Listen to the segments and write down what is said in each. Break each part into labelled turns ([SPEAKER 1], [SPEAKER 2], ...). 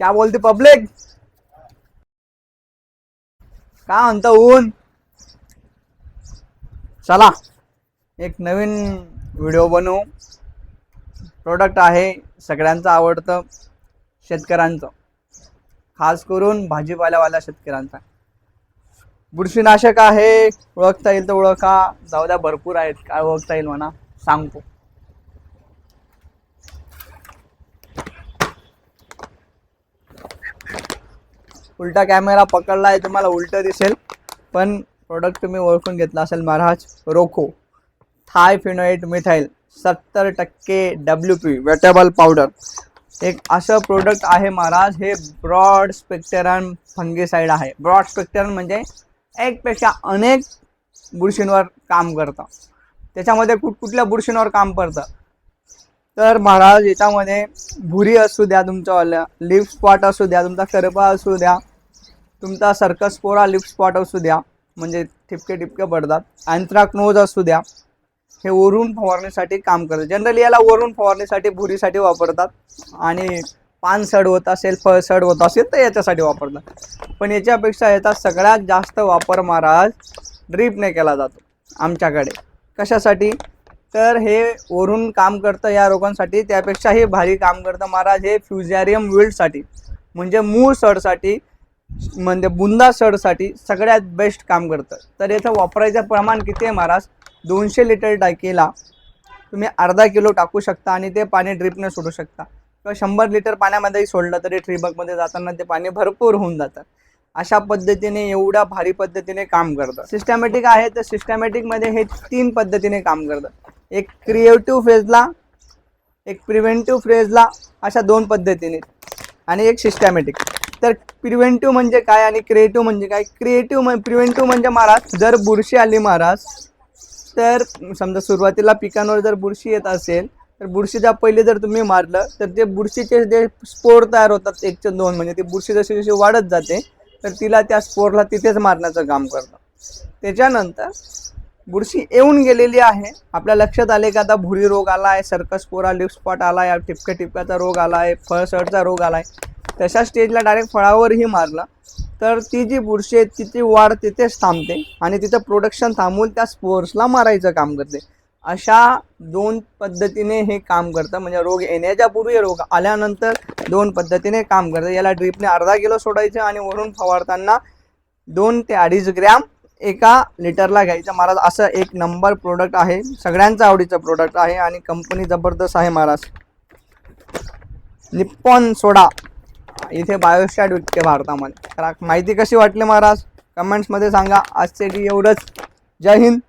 [SPEAKER 1] क्या बोलते पब्लिक? काय म्हणता ऊन? चला एक नवीन व्हिडिओ बनवू. प्रोडक्ट आहे सगळ्यांचं आवडतं शेतकऱ्यांचं. खास करून भाजीपाल्यावाल्या शेतकऱ्यांचा. बुरशीनाशक आहे ओळखता येईल तर ओळखा. जाऊ द्या भरपूर आहेत काय ओळखता येईल म्हणा सांगतो. उलटा कॅमेरा पकडला आहे तुम्हाला उलटं दिसेल. पण प्रोडक्ट तुम्ही ओळखून घेतला असेल महाराज रोखो. थाय फिनोएट मिथाईल सत्तर टक्के डब्ल्यू पी वेटेबल पावडर एक असं प्रोडक्ट आहे महाराज हे ब्रॉड स्पेक्टरन फंगीसाईड आहे. ब्रॉड स्पेक्टरन म्हणजे एकपेक्षा अनेक बुरशींवर काम करतं. त्याच्यामध्ये कुठ कुठल्या बुरशींवर काम करतं तर महाराज याच्यामध्ये भुरी असू द्या तुमच्यावाल्या लिप स्पॉट असू द्या तुमचा करपा असू द्या तुमचा सर्कस पोरा लिप स्पॉट असू द्या म्हणजे ठिपके ठिपके पडतात. अँथ्राक्नोज असू द्या हे वरून फवारणीसाठी काम करतात. जनरली याला वरून फवारणीसाठी भुरीसाठी वापरतात. आणि पान सड होत असेल फळ सड होत असेल तर याच्यासाठी वापरतात. पण याच्यापेक्षा याचा सगळ्यात जास्त वापर महाराज ड्रीपने केला जातो आमच्याकडे. कशासाठी? तर हे वरून काम करतं या रोगांसाठी त्यापेक्षाही भारी काम करतं महाराज हे फ्युझॅरियम विल्डसाठी म्हणजे मूळ सडसाठी म्हणजे बुंदा सडसाठी सगळ्यात बेस्ट काम करतं. तर याचं वापरायचं प्रमाण किती आहे महाराज? दोनशे लिटर टाकीला तुम्ही अर्धा किलो टाकू शकता आणि ते पाणी ड्रिपने सोडू शकता. किंवा शंभर लिटर पाण्यामध्येही सोडलं तरी ट्रिबकमध्ये जाताना ते पाणी भरपूर होऊन जातं. अशा पद्धतीने एवढ्या भारी पद्धतीने काम करतं. सिस्टमॅटिक आहे तर सिस्टमॅटिकमध्ये हे तीन पद्धतीने काम करतं. एक क्रिएटिव्ह फेजला एक प्रिव्हेंटिव्ह फेजला अशा दोन पद्धतीने. आणि एक सिस्टमॅटिक तर प्रिव्हेंटिव्ह म्हणजे काय आणि क्रिएटिव्ह म्हणजे काय? क्रिएटिव्ह प्रिव्हेंटिव्ह म्हणजे महाराज जर बुरशी आली महाराज तर समजा सुरुवातीला पिकांवर जर बुरशी येत असेल तर बुरशीच्या पहिले जर तुम्ही मारलं तर ते बुरशीचे जे स्पोर तयार होतात एकचे दोन म्हणजे ती बुरशी जशी जशी वाढत जाते तर तिला त्या स्पोरला तिथेच मारण्याचं काम करतं. त्याच्यानंतर बुरशी येऊन गेलेली आहे. आपल्या लक्षात आले की आता भुरी रोग आला आहे सर्कस पोरा लिप स्पॉट आला आहे टिपक्या टिपक्याचा रोग आला आहे फळसडचा रोग आला आहे तशा स्टेजला डायरेक्ट फळावरही मारला. तर ती जी बुरशी आहे तिची वाढ तिथेच थांबते. आणि तिचं प्रोडक्शन थांबून त्या स्पोर्सला मारायचं काम करते. अशा दोन पद्धतीने हे काम करतं. म्हणजे रोग येण्याच्या पूर्वी रोग आल्यानंतर दोन पद्धतीने काम करतं. याला ड्रीपने अर्धा किलो सोडायचं आणि वरून फवारताना दोन ते अडीच ग्रॅम एका लिटरला घ्यायचं. महाराज असं एक नंबर प्रोडक्ट आहे. सगळ्यांचं आवडीचं प्रोडक्ट आहे. आणि कंपनी जबरदस्त आहे महाराज. निप्पॉन सोडा. इथे बायोस्टॅट विकते भारतामध्ये. तर माहिती कशी वाटली महाराज? कमेंट्समध्ये सांगा. आजचे एवढंच. जय हिंद.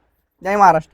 [SPEAKER 1] जय महाराष्ट्र.